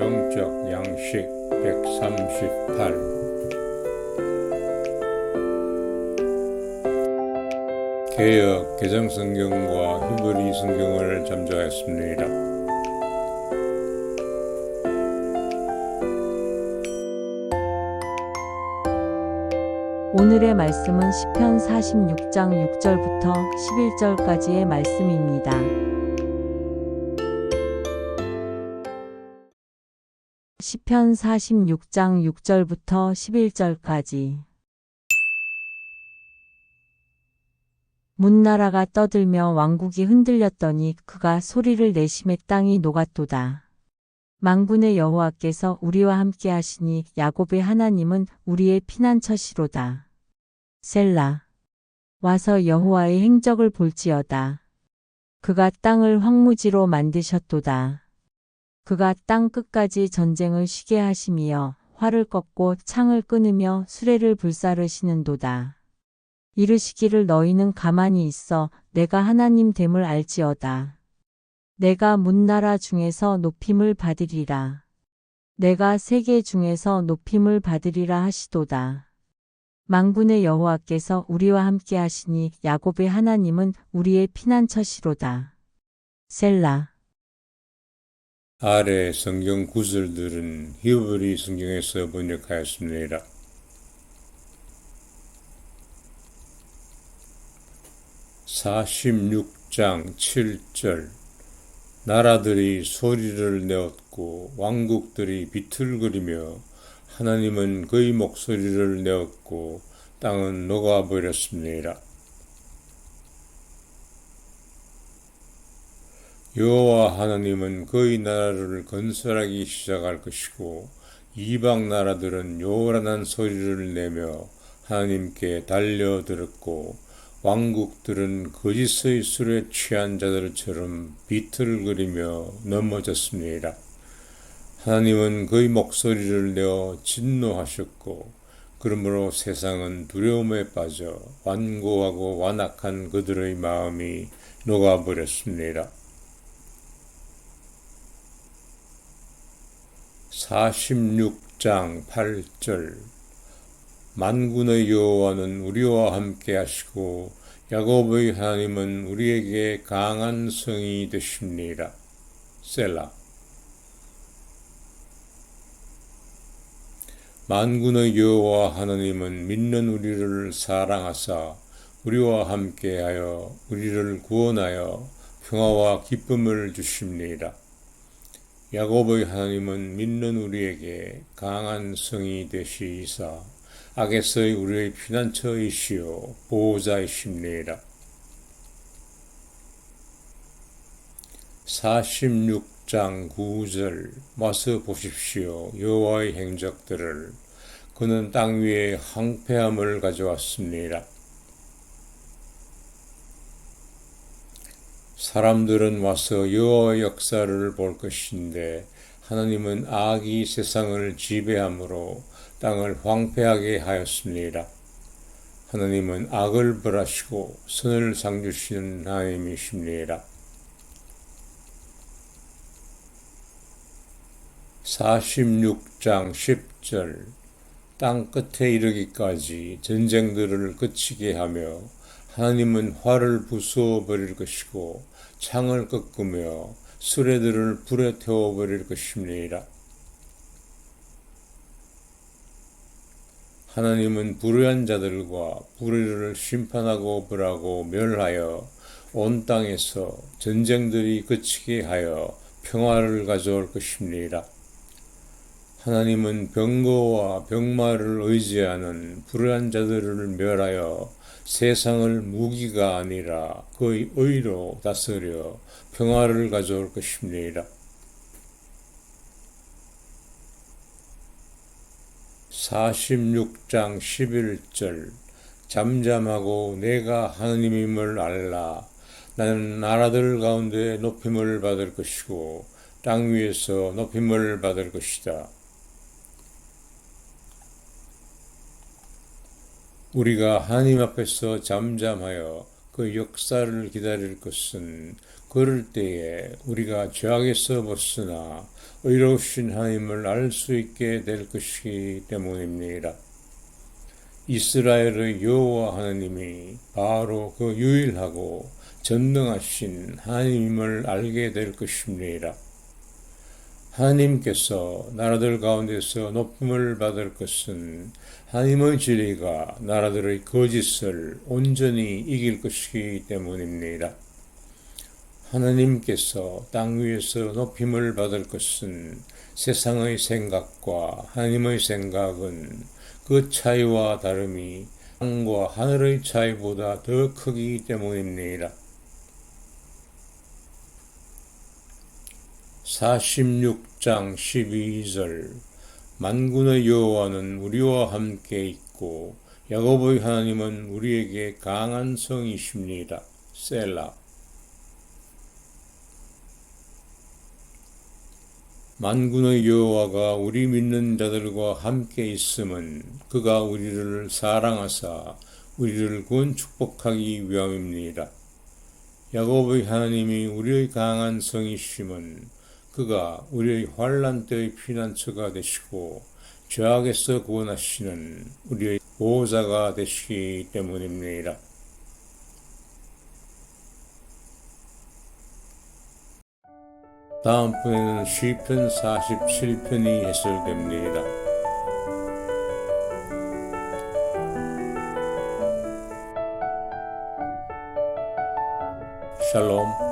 영적 양식 138 개혁 개정성경과 히브리 성경을 잠조하였습니다. 오늘의 말씀은 시편 46장 6절부터 11절까지의 말씀입니다. 시편 46장 6절부터 11절까지 문나라가 떠들며 왕국이 흔들렸더니 그가 소리를 내심에 땅이 녹았도다. 망군의 여호와께서 우리와 함께 하시니 야곱의 하나님은 우리의 피난처시로다. 셀라. 와서 여호와의 행적을 볼지어다. 그가 땅을 황무지로 만드셨도다. 그가 땅 끝까지 전쟁을 쉬게 하시며 활을 꺾고 창을 끊으며 수레를 불사르시는도다. 이르시기를 너희는 가만히 있어 내가 하나님 됨을 알지어다. 내가 문나라 중에서 높임을 받으리라. 내가 세계 중에서 높임을 받으리라 하시도다. 망군의 여호와께서 우리와 함께 하시니 야곱의 하나님은 우리의 피난처시로다. 셀라. 아래 성경 구절들은 히브리 성경에서 번역하였습니다. (46장 7절) 나라들이 소리를 내었고 왕국들이 비틀거리며 하나님은 그의 목소리를 내었고 땅은 녹아버렸습니다. 여호와 하나님은 그의 나라를 건설하기 시작할 것이고 이방 나라들은 요란한 소리를 내며 하나님께 달려들었고 왕국들은 거짓의 술에 취한 자들처럼 비틀거리며 넘어졌습니다. 하나님은 그의 목소리를 내어 진노하셨고 그러므로 세상은 두려움에 빠져 완고하고 완악한 그들의 마음이 녹아버렸습니다. 46장 8절 만군의 여호와는 우리와 함께 하시고 야곱의 하나님은 우리에게 강한 성이 되십니다. 셀라 만군의 여호와 하나님은 믿는 우리를 사랑하사 우리와 함께하여 우리를 구원하여 평화와 기쁨을 주십니다. 야곱의 하나님은 믿는 우리에게 강한 성이 되시이사 악에서의 우리의 피난처이시오 보호자이십니다. 46장 9절 와서 보십시오 여호와의 행적들을 그는 땅 위에 황폐함을 가져왔습니다. 사람들은 와서 여호와의 역사를 볼 것인데 하나님은 악이 세상을 지배함으로 땅을 황폐하게 하였습니다. 하나님은 악을 벌하시고 선을 상주시는 하나님이십니다. 46장 10절 땅 끝에 이르기까지 전쟁들을 그치게 하며 하나님은 활을 부수어 버릴 것이고 창을 꺾으며 수레들을 불에 태워 버릴 것입니다. 하나님은 불의한 자들과 불의를 심판하고 벌하고 멸하여 온 땅에서 전쟁들이 그치게 하여 평화를 가져올 것입니다. 하나님은 병거와 병마를 의지하는 불의한 자들을 멸하여 세상을 무기가 아니라 그의 의로 다스려 평화를 가져올 것입니다. 46장 11절 잠잠하고 내가 하나님임을 알라 나는 나라들 가운데 높임을 받을 것이고 땅 위에서 높임을 받을 것이다. 우리가 하나님 앞에서 잠잠하여 그 역사를 기다릴 것은 그럴 때에 우리가 죄악에서 벗어나 의로우신 하나님을 알 수 있게 될 것이기 때문입니다. 이스라엘의 여호와 하나님이 바로 그 유일하고 전능하신 하나님을 알게 될 것입니다. 하나님께서 나라들 가운데서 높임을 받을 것은 하나님의 진리가 나라들의 거짓을 온전히 이길 것이기 때문입니다. 하나님께서 땅 위에서 높임을 받을 것은 세상의 생각과 하나님의 생각은 그 차이와 다름이 땅과 하늘의 차이보다 더 크기 때문입니다. 46장 12절 만군의 여호와는 우리와 함께 있고 야곱의 하나님은 우리에게 강한 성이십니다. 셀라 만군의 여호와가 우리 믿는 자들과 함께 있음은 그가 우리를 사랑하사 우리를 군 축복하기 위함입니다. 야곱의 하나님이 우리의 강한 성이심은 그가 우리의 환란 때의 피난처가 되시고 죄악에서 구원하시는 우리의 보호자가 되시기 때문입니다. 다음 번에는 시편 47편이 해설됩니다. 샬롬